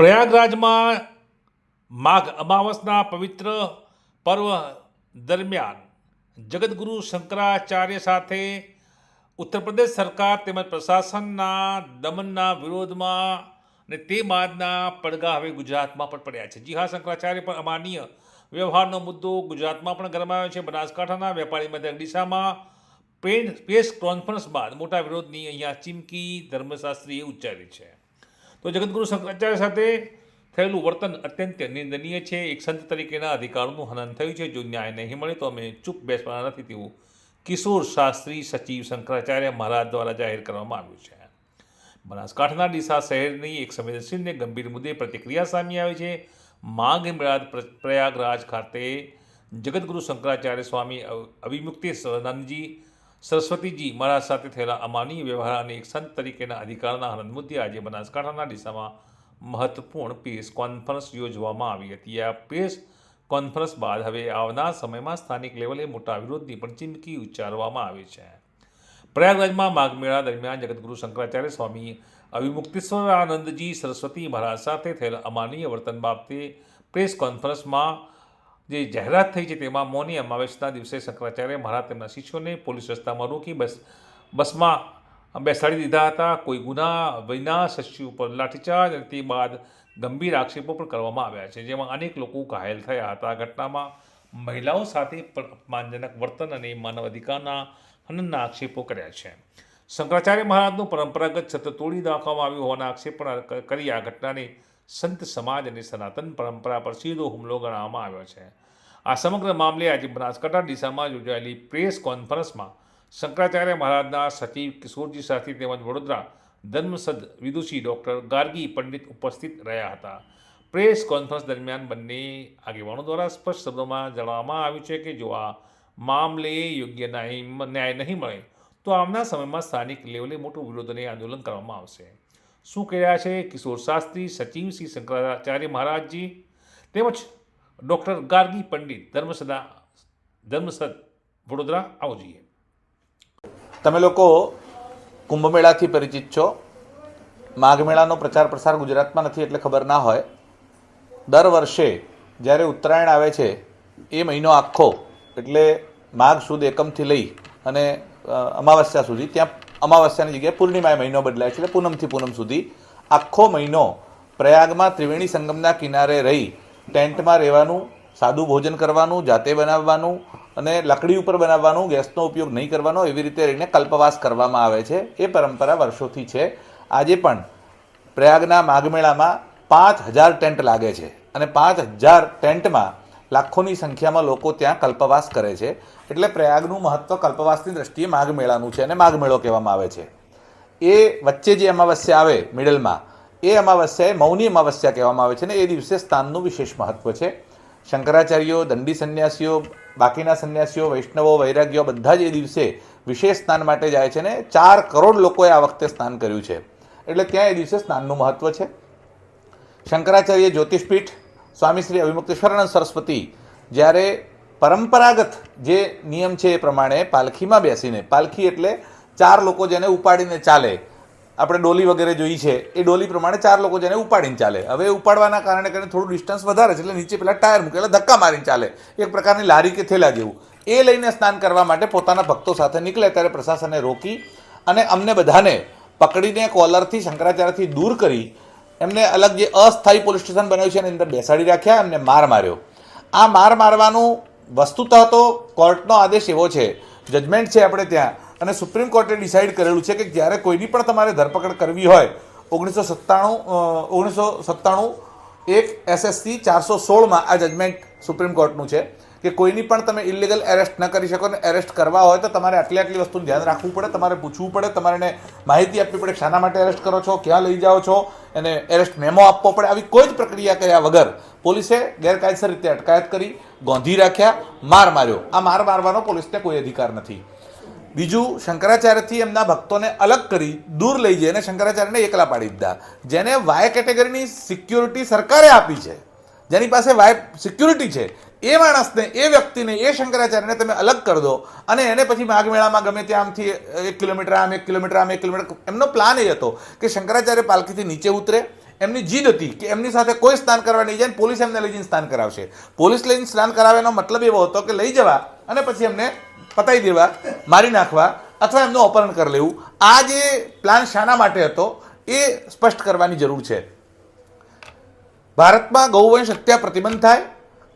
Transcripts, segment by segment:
પ્રયાગરાજમાં માઘ અમાવસના પવિત્ર પર્વ દરમિયાન જગતગુરુ શંકરાચાર્ય સાથે ઉત્તર પ્રદેશ સરકાર તેમજ પ્રશાસનના દમનના વિરોધમાં અને તે બાદના પડઘા હવે ગુજરાતમાં પણ પડ્યા છે. જી હા, શંકરાચાર્ય પણ અમાનીય વ્યવહારનો મુદ્દો ગુજરાતમાં પણ ગરમાયો છે. બનાસકાંઠાના વેપારી મધ્ય દિશામાં પેન પ્રેસ કોન્ફરન્સ બાદ મોટા વિરોધની અહીંયા ચીમકી ધર્મશાસ્ત્રીએ ઉચ્ચારી છે. તો જગતગુરુ શંકરાચાર્ય સાથે થયેલું વર્તન અત્યંત નિંદનીય છે. એક સંત તરીકેના અધિકારોનું હનન થયું છે. જો ન્યાય નહીં મળે તો અમે ચૂપ બેસવાના નથી તેવું કિશોર શાસ્ત્રી સચિવ શંકરાચાર્ય મહારાજ દ્વારા જાહેર કરવામાં આવ્યું છે. બનાસકાંઠાના ડીસા શહેરની એક સંવેદનશીલને ગંભીર મુદ્દે પ્રતિક્રિયા સામે આવી છે. માંગ મેળાદ પ્રયાગરાજ ખાતે જગતગુરુ શંકરાચાર્ય સ્વામી અવ- અવિમુક્તેશ્વરાનંદજી સરસ્વતીજી મહારાજ સાથે થયેલા અમાનીય વ્યવહાર અને એક સંત તરીકેના અધિકારના આનંદ મુદ્દે આજે બનાસકાંઠાના દિશામાં મહત્વપૂર્ણ પ્રેસ કોન્ફરન્સ યોજવામાં આવી હતી. આ પ્રેસ કોન્ફરન્સ બાદ હવે આવનાર સમયમાં સ્થાનિક લેવલે મોટા વિરોધની પણ ચીમકી ઉચ્ચારવામાં આવી છે. પ્રયાગરાજમાં માઘ મેળા દરમિયાન જગતગુરુ શંકરાચાર્ય સ્વામી અવિમુક્તેશ્વર આનંદજી સરસ્વતી મહારાજ સાથે થયેલા અમાનીય વર્તન બાબતે પ્રેસ કોન્ફરન્સમાં જે જાહેરાત થઈ છે તેમાં મૌની અમાવેશના દિવસે શંકરાચાર્ય મહારાજ તેમના શિષ્યોને પોલીસ રસ્તામાં રોકી બસ, બસમાં બેસાડી દીધા હતા. કોઈ ગુના વિના શિષ્યો ઉપર લાઠીચાર્જ અને તે બાદ ગંભીર આક્ષેપો પણ કરવામાં આવ્યા છે, જેમાં અનેક લોકો ઘાયલ થયા હતા. આ ઘટનામાં મહિલાઓ સાથે પણ અપમાનજનક વર્તન અને માનવ અધિકારના હનનના આક્ષેપો કર્યા છે. શંકરાચાર્ય મહારાજનું પરંપરાગત છત્ર તોડી નાખવામાં આવ્યું હોવાના આક્ષેપ પણ કરી આ ઘટનાને સંત સમાજ અને સનાતન પરંપરા પર સીધો હુમલો ગણાવવામાં આવ્યો છે. આ સમગ્ર મામલે આજે બનાસકાંઠા ડીસામાં યોજાયેલી પ્રેસ કોન્ફરન્સમાં શંકરાચાર્ય મહારાજના સચિવ કિશોરજી સાથી તેમજ વડોદરા ધર્મસદ વિદુષી ડૉક્ટર ગાર્ગી પંડિત ઉપસ્થિત રહ્યા હતા. પ્રેસ કોન્ફરન્સ દરમિયાન બંને આગેવાનો દ્વારા સ્પષ્ટ શબ્દોમાં જણાવવામાં આવ્યું છે કે જો આ મામલે યોગ્ય ન્યાય નહીં મળે, તો આવનાર સમયમાં સ્થાનિક લેવલે મોટું વિરોધ અને આંદોલન કરવામાં આવશે. શું કહી રહ્યા છે? કિશોર શાસ્ત્રી સચિવ શ્રી શંકરાચાર્ય મહારાજજી તેમજ ડૉક્ટર ગાર્ગી પંડિત, ધર્મસદા, ધર્મસદ વડોદરા. આવો જોઈએ. તમે લોકો કુંભ મેળાથી પરિચિત છો. માઘ મેળાનો પ્રચાર પ્રસાર ગુજરાતમાં નથી એટલે ખબર ના હોય. દર વર્ષે જ્યારે ઉત્તરાયણ આવે છે, એ મહિનો આખો એટલે માઘ સુદ એકમથી લઈ અને અમાવસ્યા સુધી ત્યાં અમાવસ્યાની જગ્યાએ પૂર્ણિમાએ મહિનો બદલાય છે એટલે પૂનમથી પૂનમ સુધી આખો મહિનો પ્રયાગમાં ત્રિવેણી સંગમના કિનારે રહી ટેન્ટમાં રહેવાનું, સાદું ભોજન કરવાનું, જાતે બનાવવાનું અને લકડી ઉપર બનાવવાનું, ગેસનો ઉપયોગ નહીં કરવાનો એવી રીતે રહીને કલ્પવાસ કરવામાં આવે છે. એ પરંપરા વર્ષોથી છે. આજે પણ પ્રયાગના માઘમેળામાં પાંચ હજાર ટેન્ટ લાગે છે અને પાંચ હજાર ટેન્ટમાં લાખોની સંખ્યામાં લોકો ત્યાં કલ્પવાસ કરે છે. એટલે પ્રયાગનું મહત્વ કલ્પવાસની દ્રષ્ટિએ માઘ મેળાનું છે અને માઘ મેળો કહેવામાં આવે છે. એ વચ્ચે જે અમાવસ્યા આવે મિડલમાં, એ અમાવસ્યાએ મૌની અમાવસ્યા કહેવામાં આવે છે ને એ દિવસે સ્નાનનું વિશેષ મહત્વ છે. શંકરાચાર્યો, દંડી સંન્યાસીઓ, બાકીના સંન્યાસીઓ, વૈષ્ણવો વૈરાગ્યો બધા જ એ દિવસે વિશેષ સ્નાન માટે જાય છે ને ચાર કરોડ લોકોએ આ વખતે સ્નાન કર્યું છે. એટલે ત્યાં એ દિવસે સ્નાનનું મહત્વ છે. શંકરાચાર્ય જ્યોતિષપીઠ સ્વામી શ્રી અવિમુક્તેશ્વરાનંદ સરસ્વતી જ્યારે પરંપરાગત જે નિયમ છે એ પ્રમાણે પાલખીમાં બેસીને, પાલખી એટલે ચાર લોકો જેને ઉપાડીને ચાલે. આપણે ડોલી વગેરે જોઈ છે, એ ડોલી પ્રમાણે ચાર લોકો જેને ઉપાડીને ચાલે. હવે ઉપાડવાના કારણે કરીને થોડું ડિસ્ટન્સ વધારે છે, એટલે નીચે પેલા ટાયર મૂકે, એટલે ધક્કા મારીને ચાલે. એક પ્રકારની લારી કે થેલા જેવું. એ લઈને સ્નાન કરવા માટે પોતાના ભક્તો સાથે નીકળે, ત્યારે પ્રશાસને રોકી અને અમને બધાને પકડીને કોલરથી શંકરાચાર્યથી દૂર કરી એમને અલગ જે અસ્થાયી પોલીસ સ્ટેશન બન્યું છે એની અંદર બેસાડી રાખ્યા, એમને માર માર્યો. આ માર મારવાનું વસ્તુતઃ તો કોર્ટનો આદેશ એવો છે, જજમેન્ટ છે આપણે ત્યાં, અને સુપ્રીમ કોર્ટે ડિસાઇડ કરેલું છે કે જ્યારે કોઈની પણ તમારે ધરપકડ કરવી હોય, ઓગણીસો સત્તાણું ઓગણીસો સત્તાણું એક એસએસસી ચારસો સોળમાં આ જજમેન્ટ સુપ્રીમ કોર્ટનું છે. કે કોઈની પણ તમે ઇલીગલ એરેસ્ટ ન કરી શકો ને એરેસ્ટ કરવા હોય તો તમારે આટલી આટલી વસ્તુનું ધ્યાન રાખવું પડે, તમારે પૂછવું પડે તમારે માહિતી આપવી પડે શાના માટે એરેસ્ટ કરો છો, ક્યાં લઈ જાઓ છો, એને એરેસ્ટ મેમો આપવો પડે, આવી કોઈ જ પ્રક્રિયા કર્યા વગર પોલીસે ગેરકાયદેસર રીતે અટકાયત કરી, ગોંધી રાખ્યા, માર માર્યો. આ માર મારવાનો પોલીસને કોઈ અધિકાર નથી. બીજું, શંકરાચાર્યથી એમના ભક્તોને અલગ કરી દૂર લઈ જઈને શંકરાચાર્યને એકલા પાડી દીધા. જેને વાય કેટેગરીની સિક્યુરિટી સરકારે આપી છે. જેની પાસે વાય સિક્યુરિટી છે. એ માણસને, એ વ્યક્તિને, એ શંકરાચાર્યને તમે અલગ કરી દો. અને એને પછી માઘમેળામાં ગમે ત્યાં આમથી એક કિલોમીટર આમ, એક કિલોમીટર આમ, એક કિલોમીટર એમનો પ્લાન એ હતો કે શંકરાચાર્ય પાલખીથી નીચે ઉતરે, એમની જીદ હતી કે એમની સાથે કોઈ સ્નાન કરવા નહીં જાય પોલીસ એમને લઈ જઈને સ્નાન કરાવશે. પોલીસ લઈને સ્નાન કરાવવાનો મતલબ એવો હતો કે લઈ જવા અને પછી એમને પતાવી દેવા, મારી નાખવા અથવા એમનું અપહરણ કરી લેવું. આ જે પ્લાન શાના માટે હતો એ સ્પષ્ટ કરવાની જરૂર છે. ભારતમાં ગૌવંશ હત્યા પ્રતિબંધ થાય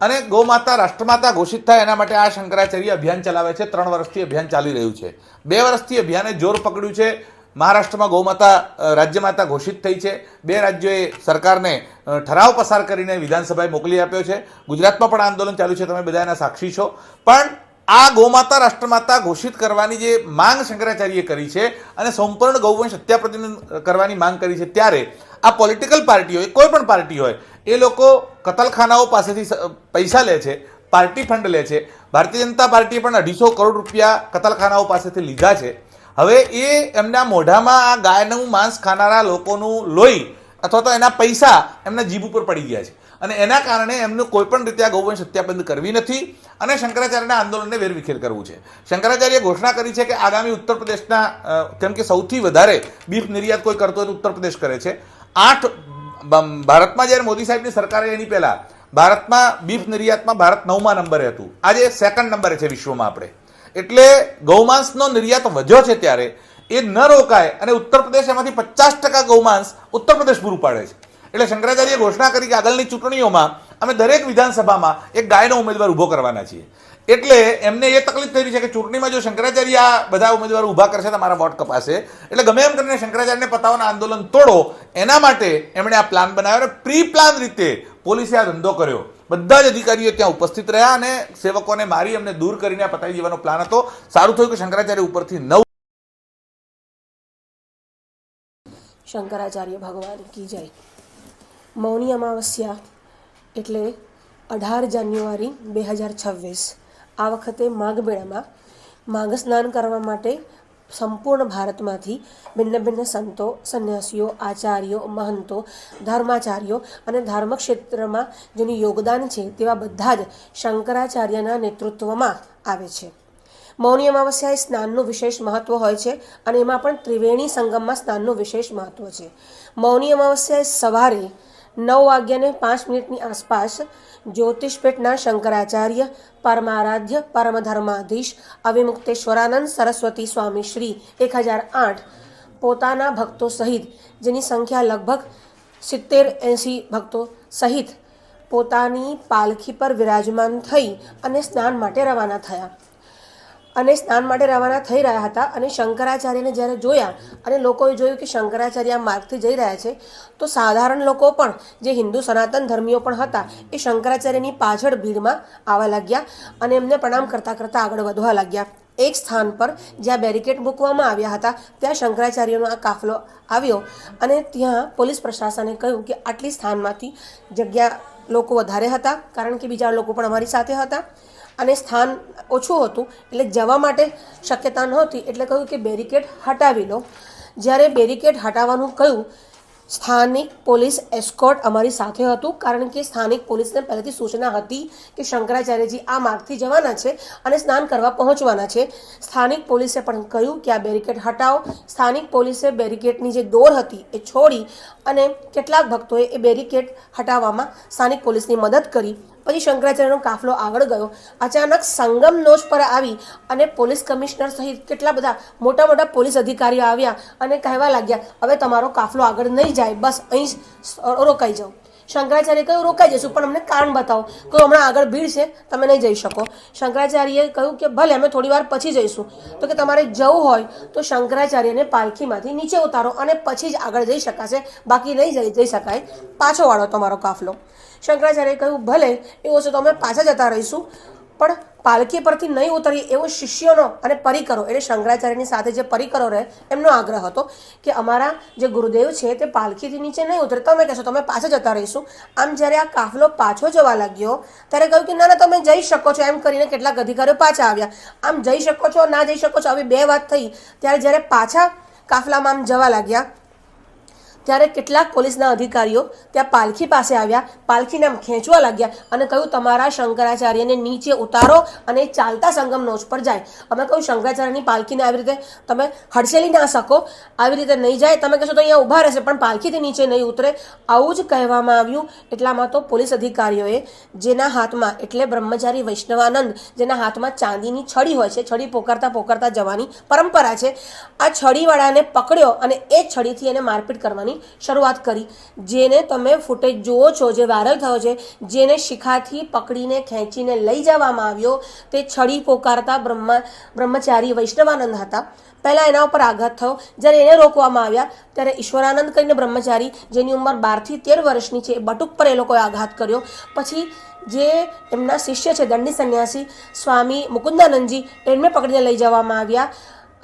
અને ગૌમાતા રાષ્ટ્રમાતા ઘોષિત થાય એના માટે આ શંકરાચાર્ય અભિયાન ચલાવે છે. ત્રણ વર્ષથી અભિયાન ચાલી રહ્યું છે. બે વર્ષથી અભિયાને જોર પકડ્યું છે. મહારાષ્ટ્રમાં ગૌમાતા રાજ્યમાતા ઘોષિત થઈ છે. બે રાજ્યોએ સરકારને ઠરાવ પસાર કરીને વિધાનસભાએ મોકલી આપ્યો છે. ગુજરાતમાં પણ આંદોલન ચાલ્યું છે. તમે બધા એના સાક્ષી છો. પણ આ ગૌમાતા, રાષ્ટ્રમાતા ઘોષિત કરવાની જે માંગ શંકરાચાર્યએ કરી છે અને સંપૂર્ણ ગૌવંશ હત્યા પ્રતિબંધ કરવાની માંગ કરી છે, ત્યારે આ પોલિટિકલ પાર્ટી હોય, કોઈ પણ પાર્ટી હોય, એ લોકો કતલખાનાઓ પાસેથી પૈસા લે છે પાર્ટી ફંડ લે છે. ભારતીય જનતા પાર્ટીએ પણ અઢીસો કરોડ રૂપિયા કતલખાનાઓ પાસેથી લીધા છે. હવે એ એમના મોઢામાં આ ગાયનું માંસ ખાનારા લોકોનું લોહી અથવા તો એના પૈસા એમના જીભ ઉપર પડી ગયા છે. અને એના કારણે એમનું કોઈ પણ રીતે આ ગૌવંશ હત્યાબંધ કરવી નથી અને શંકરાચાર્યના આંદોલનને વેરવિખેર કરવું છે. શંકરાચાર્યએ ઘોષણા કરી છે કે આગામી ઉત્તર પ્રદેશના કેમ કે સૌથી વધારે બીફ નિર્યાત કોઈ કરતો હોય તો ઉત્તર પ્રદેશ કરે છે. આઠ ભારતમાં જ્યારે મોદી સાહેબની સરકારે એની પહેલા, ભારતમાં બીફ નિર્યાતમાં ભારત નવમા નંબરે હતું. આજે સેકન્ડ નંબરે છે વિશ્વમાં આપણે. એટલે ગૌમાંસનો નિર્યાત વધ્યો છે ત્યારે, એ ન રોકાય અને ઉત્તર પ્રદેશ એમાંથી પચાસ ટકા ગૌમાંસ ઉત્તર પ્રદેશ પૂરું પાડે છે. એટલે શંકરાચાર્યએ ઘોષણા કરી કે આગળની ચૂંટણીઓમાં અમે દરેક વિધાનસભામાં એક ગાયનો ઉમેદવાર ઊભો કરવાના છીએ. એટલે એમને એ તકલીફ થઈ રહી છે કે ચૂંટણીમાં જો શંકરાચાર્ય આ બધા ઉમેદવારો ઊભા કરશે તો મારા વોટ કપાશે. એટલે ગમે એમ કરીને શંકરાચાર્યને પતાવવાના આંદોલન તોડો, એના માટે એમણે આ પ્લાન બનાવ્યો અને પ્રી પ્લાન રીતે પોલીસે આ ધંધો કર્યો. બધા જ અધિકારીઓ ત્યાં ઉપસ્થિત રહ્યા અને સેવકોને મારી એમને દૂર કરીને પતાવી દેવાનો પ્લાન હતો. સારું થયું કે શંકરાચાર્ય ઉપરથી નવ શંકરાચાર્ય ભગવાન કી જય. મૌની અમાવસ્યા એટલે અઢાર જાન્યુઆરી બે હજાર છવ્વીસ. આ વખતે માઘ મેળામાં માઘ સ્નાન કરવા માટે સંપૂર્ણ ભારતમાંથી ભિન્ન ભિન્ન સંતો, સંન્યાસીઓ, આચાર્યો, મહંતો, ધર્માચાર્યો અને ધર્મ ક્ષેત્રમાં જેનું યોગદાન છે તેવા બધા જ શંકરાચાર્યના નેતૃત્વમાં આવે છે. મૌની અમાવસ્યાએ સ્નાનનું વિશેષ મહત્વ હોય છે અને એમાં પણ ત્રિવેણી સંગમમાં સ્નાનનું વિશેષ મહત્વ છે. મૌની અમાવસ્યાએ સવારે નવ વાગ્યાને પાંચ મિનિટની આસપાસ જ્યોતિષપીઠના શંકરાચાર્ય, પરમારાધ્ય, પરમધર્માધીશ, અવિમુક્તેશ્વરાનંદ સરસ્વતી સ્વામી શ્રી એક હજાર આઠ પોતાના ભક્તો સહિત, જેની સંખ્યા લગભગ સિત્તેર એંસી ભક્તો સહિત પોતાની પાલખી પર વિરાજમાન થઈ અને સ્નાન માટે રવાના થયા. અને સ્નાન માટે રવાના થઈ રહ્યા હતા અને શંકરાચાર્યને જ્યારે જોયા અને લોકોએ જોયું કે શંકરાચાર્ય આ માર્ગથી જઈ રહ્યા છે, તો સાધારણ લોકો પણ, જે હિન્દુ સનાતન ધર્મીઓ પણ હતા, એ શંકરાચાર્યની પાછળ ભીડમાં આવવા લાગ્યા અને એમને પ્રણામ કરતાં કરતાં આગળ વધવા લાગ્યા. એક સ્થાન પર જ્યાં બેરિકેડ મૂકવામાં આવ્યા હતા, ત્યાં શંકરાચાર્યનો આ કાફલો આવ્યો અને ત્યાં પોલીસ પ્રશાસને કહ્યું કે આટલી સ્થાનમાંથી જગ્યા લોકો વધારે હતા, કારણ કે બીજા લોકો પણ અમારી સાથે હતા. અને સ્થાન ઓછું હતું, એટલે જવા માટે શક્યતા નહોતી, એટલે કહ્યું કે બેરિકેડ હટાવી લો. જ્યારે બેરિકેડ હટાવવાનું કહ્યું, સ્થાનિક પોલીસ એસ્કોર્ટ અમારી સાથે હતું, કારણ કે સ્થાનિક પોલીસને પહેલેથી સૂચના હતી કે શંકરાચાર્યજી આ માર્ગથી જવાના છે અને સ્નાન કરવા પહોંચવાના છે. સ્થાનિક પોલીસે પણ કહ્યું કે આ બેરિકેડ હટાવો. સ્થાનિક પોલીસે બેરિકેડની જે દોર હતી એ છોડી અને કેટલાક ભક્તોએ એ બેરિકેડ હટાવવામાં સ્થાનિક પોલીસની મદદ કરી. પછી શંકરાચાર્યનો કાફલો આગળ ગયો. અચાનક સંગમ નોચ પર આવી અને પોલીસ કમિશનર સહિત કેટલા બધા મોટા મોટા પોલીસ અધિકારીઓ આવ્યા અને કહેવા લાગ્યા, હવે તમારો કાફલો આગળ નહીં જાય, બસ અહીં રોકાઈ જાઓ. શંકરાચાર્ય કહ્યું, રોકાઈ જશું પણ અમને કારણ બતાવો. કે હમણાં આગળ ભીડ છે, તમે નહીં જઈ શકો. શંકરાચાર્યએ કહ્યું કે, ભલે, અમે થોડી વાર પછી જઈશું. તો કે, તમારે જવું હોય, તો શંકરાચાર્યને પાલખીમાંથી નીચે ઉતારો અને પછી જ આગળ જઈ શકાશે. બાકી નહીં જઈ જઈ શકાય. પાછો વાળો તમારો કાફલો. શંકરાચાર્યએ કહ્યું, ભલે, એવો છે તો અમે પાછા જતા રહીશું. પણ પાલખી પરથી નહીં ઉતરીએ એવો શિષ્યોનો અને પરિકરો, એટલે શંકરાચાર્યની સાથે જે પરિકરો રહે, એમનો આગ્રહ હતો કે અમારા જે ગુરુદેવ છે તે પાલખીથી નીચે નહીં ઉતરે. તમે કહેશો, તમે પાછા જતા રહીશું. આમ જ્યારે આ કાફલો પાછો જવા લાગ્યો, ત્યારે કહ્યું કે, ના ના, તમે જઈ શકો છો. એમ કરીને કેટલાક અધિકારીઓ પાછા આવ્યા. આમ જઈ શકો છો, ના જઈ શકો છો, આવી બે વાત થઈ. ત્યારે જ્યારે પાછા કાફલામાં આમ જવા લાગ્યા ત્યારે કેટલાક પોલીસના અધિકારીઓ ત્યાં પાલખી પાસે આવ્યા, પાલખીને આમ ખેંચવા લાગ્યા અને કહ્યું, તમારા શંકરાચાર્યને નીચે ઉતારો અને ચાલતા સંગમ નોચ પર જાય. અમે કહ્યું, શંકરાચાર્યની પાલખીને આવી રીતે તમે હડસેલી ના શકો, આવી રીતે નહીં જાય. તમે કહેશો તો અહીંયા ઊભા રહેશે, પણ પાલખીથી નીચે નહીં ઉતરે. આવું જ કહેવામાં આવ્યું. એટલામાં તો પોલીસ અધિકારીઓએ જેના હાથમાં, એટલે બ્રહ્મચારી વૈષ્ણવાનંદ, જેના હાથમાં ચાંદીની છડી હોય છે, છડી પોકારતા પોકારતા જવાની પરંપરા છે, આ છડીવાળાને પકડ્યો અને એ છડીથી એને મારપીટ કરવાની શરૂઆત કરી, જેને તમે ફૂટેજ જુઓ છો, જે વાયરલ થયો છે, જેને શિખાથી પકડીને ખેંચીને લઈ જવામાં આવ્યો, તે છડી પોકારતા બ્રહ્મા, બ્રહ્મચારી વૈષ્ણવાનંદ હતા. પહેલાં એના ઉપર આઘાત થયો. જ્યારે એને રોકવામાં આવ્યા, ત્યારે ઈશ્વરાનંદ કરીને બ્રહ્મચારી, જેની ઉંમર બારથી તેર વર્ષની છે, એ બટુક પર એ લોકોએ આઘાત કર્યો. પછી જે એમના શિષ્ય છે, દંડી સંન્યાસી, સ્વામી મુકુંદાનંદજી, એમને પકડીને લઈ જવામાં આવ્યા.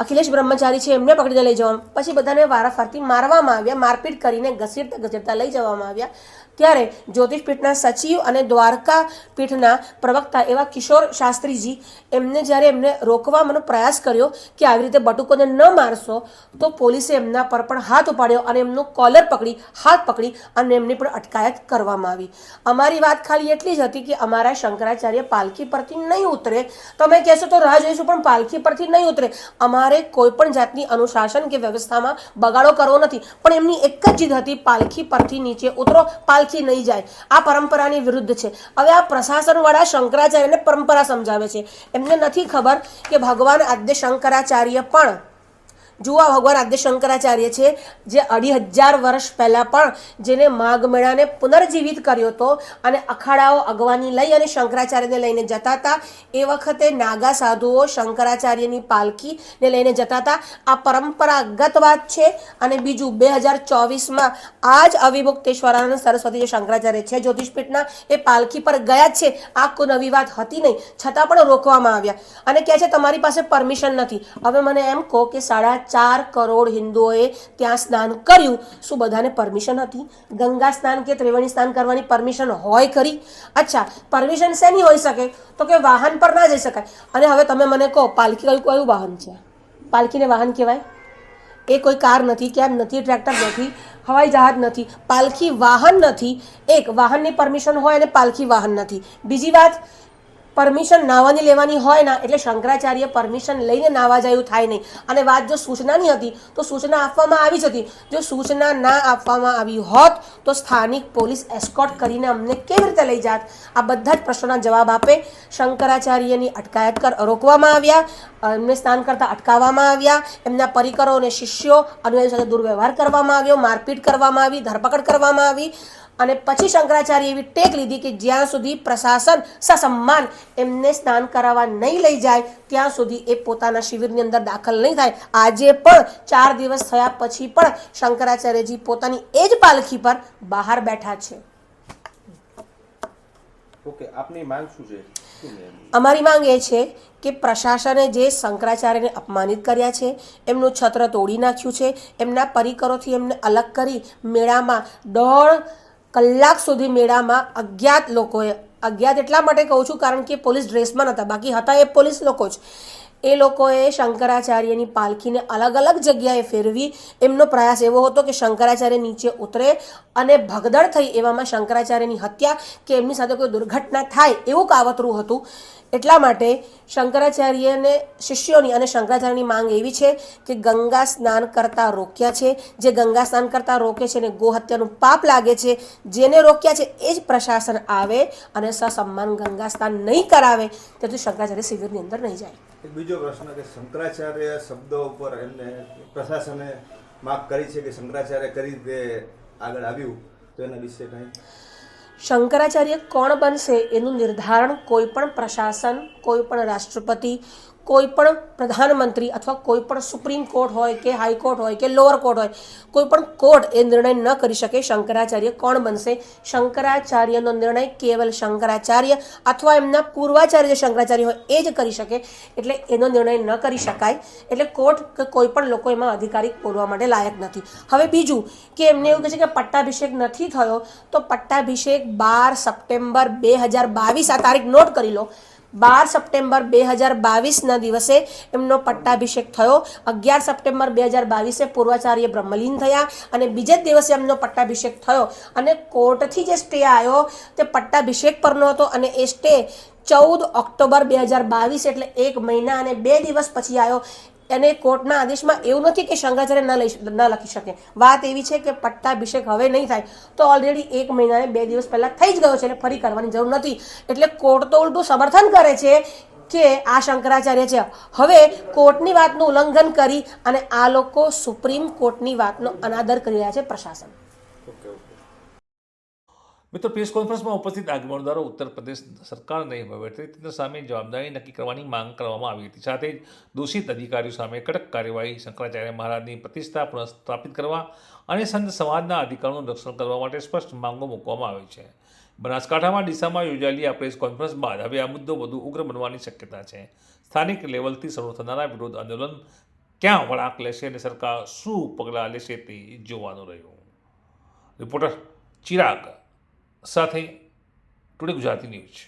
અખિલેશ બ્રહ્મચારી છે, એમને પકડીને લઈ જવામાં. પછી બધાને વારાફરતી મારવામાં આવ્યા, મારપીટ કરીને ઘસીટતા ઘસીટતા લઈ જવામાં આવ્યા. ત્યારે જ્યોતિષપીઠના સચિવ અને દ્વારકા પીઠના પ્રવક્તા એવા કિશોર શાસ્ત્રીજી એમને જ્યારે એમને રોકવાનો પ્રયાસ કર્યો કે આવી રીતે બટુકોને ન મારશો, તો પોલીસે એમના પર પણ હાથ ઉપાડ્યો અને એમનું કોલર પકડી, હાથ પકડી અને એમની પણ અટકાયત કરવામાં આવી. અમારી વાત ખાલી એટલી જ હતી કે અમારા શંકરાચાર્ય પાલખી પરથી નહીં ઉતરે. તમે કહેશો તો રાહ જોઈશું, પણ પાલખી પરથી નહીં ઉતરે. અમારે કોઈ પણ જાતની અનુશાસન કે વ્યવસ્થામાં બગાડો કરવો નથી. પણ એમની એક જ જીદ હતી, પાલખી પરથી નીચે ઉતરો, પાલખી નહીં જાય. આ પરંપરાની વિરુદ્ધ છે. હવે આ પ્રશાસનવાળા શંકરાચાર્યને પરંપરા સમજાવે છે. એમને નથી ખબર કે ભગવાન આદ્ય શંકરાચાર્ય પણ જુઓ ભગવાન આદ્ય શંકરાચાર્ય છે, જે અઢી હજાર વર્ષ પહેલાં પણ જેને માઘ મેળાને પુનર્જીવિત કર્યો હતો અને અખાડાઓ અગવાની લઈ અને શંકરાચાર્યને લઈને જતા હતા. એ વખતે નાગા સાધુઓ શંકરાચાર્યની પાલખીને લઈને જતા હતા. આ પરંપરાગત વાત છે અને બીજું બે હજાર ચોવીસમાં આ જ અવિભુક્તેશ્વરાનંદ સરસ્વતી જે શંકરાચાર્ય છે. જ્યોતિષપીઠના એ પાલખી પર ગયા છે. આ કોઈ નવી વાત હતી નહીં, છતાં પણ રોકવામાં આવ્યા અને કહે છે, તમારી પાસે પરમિશન નથી. હવે મને એમ કહો કે સાડા ચાર કરોડ હિન્દુઓએ ત્યાં સ્નાન કર્યું. શું બધાને પરમિશન હતી? ગંગા સ્નાન કે ત્રિવેણી સ્નાન કરવાની પરમિશન હોય ખરી? અચ્છા, પરમિશન શેની હોઈ શકે? તો કે વાહન પર ના જઈ શકાય. અને હવે તમે મને કહો, પાલખી કયું કયું વાહન છે? પાલખીને વાહન કહેવાય? એ કોઈ કાર નથી, કેબ નથી, ટ્રેક્ટર નથી, હવાઈ જહાજ નથી, પાલખી વાહન નથી. એક, વાહનની પરમિશન હોય અને પાલખી વાહન નથી. બીજી વાત પરમિશન નાવાની લેવાની હોય ના, એટલે શંકરાચાર્ય પરમિશન લઈને નાવા જાયું થાય નહીં. અને વાત જો સૂચનાની હતી, તો સૂચના આપવામાં આવી જ હતી. જો સૂચના ના આપવામાં આવી હોત, તો સ્થાનિક પોલીસ એસ્કોટ કરીને અમને કેવી રીતે લઈ જાત? આ બધા જ પ્રશ્નોના જવાબ આપે. શંકરાચાર્યની અટકાયત કર રોકવામાં આવ્યા, એમને સ્નાન કરતા અટકાવવામાં આવ્યા, એમના પરિકરો અને શિષ્યો અનુયાયીઓ સાથે દુર્વ્યવહાર કરવામાં આવ્યો, મારપીટ કરવામાં આવી, ધરપકડ કરવામાં આવી. અને પછી શંકરાચાર્ય એવી ટેક લીધી કે જ્યાં સુધી પ્રશાસન સસમ્માન એમને સ્નાન કરાવવા નહીં લઈ જાય ત્યાં સુધી એ પોતાના શિબિરની અંદર દાખલ નહીં થાય. આજે પણ ચાર દિવસ થયા પછી પણ શંકરાચાર્યજી પોતાની એ જ પાલખી પર બહાર બેઠા છે. ઓકે આપની માંગ શું છે? અમારી માંગ એ છે કે પ્રશાસને જે શંકરાચાર્યને અપમાનિત કર્યા છે એમનું છત્ર તોડી નાખ્યું છે એમના પરિકરોથી એમને અલગ કરી મેળામાં દોઢ કલાક સુધી મેળામાં અજ્ઞાત લોકોએ, અજ્ઞાત એટલા માટે કહું છું કારણ કે પોલીસ ડ્રેસમાં નહોતા, બાકી હતા એ પોલીસ લોકો જ. એ લોકોએ શંકરાચાર્યની પાલખીને અલગ અલગ જગ્યાએ ફેરવી. એમનો પ્રયાસ એવો હતો કે શંકરાચાર્ય નીચે ઉતરે અને ભગદડ થઈ એવામાં શંકરાચાર્યની હત્યા કે એમની સાથે કોઈ દુર્ઘટના થાય એવું કાવતરું હતું. એટલા માટે શંકરાચાર્યને શિષ્યોની અને શંકરાચાર્યની માંગ એવી છે કે ગંગા સ્નાન કરતા રોક્યા છે. જે ગંગા સ્નાન કરતા રોકે છે ને ગોહત્યાનું પાપ લાગે છે, જેને રોક્યા છે એ જ પ્રશાસન આવે અને સસમ્માન ગંગા સ્નાન નહીં કરાવે, તેથી શંકરાચાર્ય શિબિરની અંદર નહીં જાય. એક બીજો પ્રશ્ન કે શંકરાચાર્ય શબ્દો ઉપર એમને પ્રશાસને માફ કરી છે કે શંકરાચાર્ય કરી રીતે આગળ આવ્યું? તો એના વિશે કંઈ? શંકરાચાર્ય કોણ બનશે એનું નિર્ધારણ કોઈ પણ પ્રશાસન, કોઈ પણ રાષ્ટ્રપતિ કોઈ પણ પ્રધાનમંત્રી અથવા કોઈ પણ સુપ્રીમ કોર્ટ હોય કે હાઈકોર્ટ હોય કે લોઅર કોર્ટ હોય કોઈ પણ કોર્ટ એ નિર્ણય ન કરી શકે શંકરાચાર્ય કોણ બનશે? શંકરાચાર્યનો નિર્ણય કેવલ શંકરાચાર્ય અથવા એમના પૂર્વાચાર્ય જે શંકરાચાર્ય હોય એ જ કરી શકે. એટલે એનો નિર્ણય ન કરી શકાય. એટલે કોર્ટ કે કોઈ પણ લોકો એમાં અધિકારી બોલવા માટે લાયક નથી. હવે બીજું કે એમને એવું કહે છે કે પટ્ટાભિષેક નથી થયો, તો પટ્ટાભિષેક બાર સપ્ટેમ્બર બે હજાર બાવીસ આ તારીખ નોટ કરી લો. બાર સપ્ટેમ્બર બે હજાર બાવીસના દિવસે એમનો પટ્ટાભિષેક થયો. અગિયાર સપ્ટેમ્બર બે હજાર બાવીસે પૂર્વાચાર્ય બ્રહ્મલીન થયા અને બીજે જ દિવસે એમનો પટ્ટાભિષેક થયો. અને કોર્ટથી જે સ્ટે આવ્યો તે પટ્ટાભિષેક પરનો હતો અને એ સ્ટે ચૌદ ઓક્ટોબર બે હજાર બાવીસ, એટલે એક મહિના અને બે દિવસ પછી આવ્યો અને કોર્ટના આદેશમાં એવું નથી કે શંકરાચાર્ય ન લઈ ન લખી શકે. વાત એવી છે કે પટ્ટાભિષેક હવે નહીં થાય, તો ઓલરેડી એક મહિનાને બે દિવસ પહેલાં થઈ જ ગયો છે એટલે ફરી કરવાની જરૂર નથી. એટલે કોર્ટ તો ઉલટું સમર્થન કરે છે કે આ શંકરાચાર્ય છે. હવે કોર્ટની વાતનું ઉલ્લંઘન કરી અને આ લોકો સુપ્રીમ કોર્ટની વાતનો અનાદર કરી રહ્યા છે પ્રશાસન. મિત્રો પ્રેસ કોન્ફરન્સમાં ઉપસ્થિત આગેવાનદારો ઉત્તર પ્રદેશ સરકારને વહીવટી તંત્ર સામે જવાબદારી નક્કી કરવાની માંગ કરવામાં આવી હતી. સાથે જ દોષિત અધિકારીઓ સામે કડક કાર્યવાહી શંકરાચાર્ય મહારાજની પ્રતિષ્ઠા પુનઃસ્થાપિત કરવા અને સંત સમાજના અધિકારોનું રક્ષણ કરવા માટે સ્પષ્ટ માંગો મૂકવામાં આવી છે. બનાસકાંઠામાં ડીસામાં યોજાયેલી આ પ્રેસ કોન્ફરન્સ બાદ હવે આ મુદ્દો વધુ ઉગ્ર બનવાની શક્યતા છે. સ્થાનિક લેવલથી શરૂ થનારા વિરોધ આંદોલન ક્યાં વળાંક લેશે અને સરકાર શું પગલાં લેશે તે જોવાનું રહ્યું. રિપોર્ટર ચિરાગ સાથે ટુડે ગુજરાતી ન્યૂઝ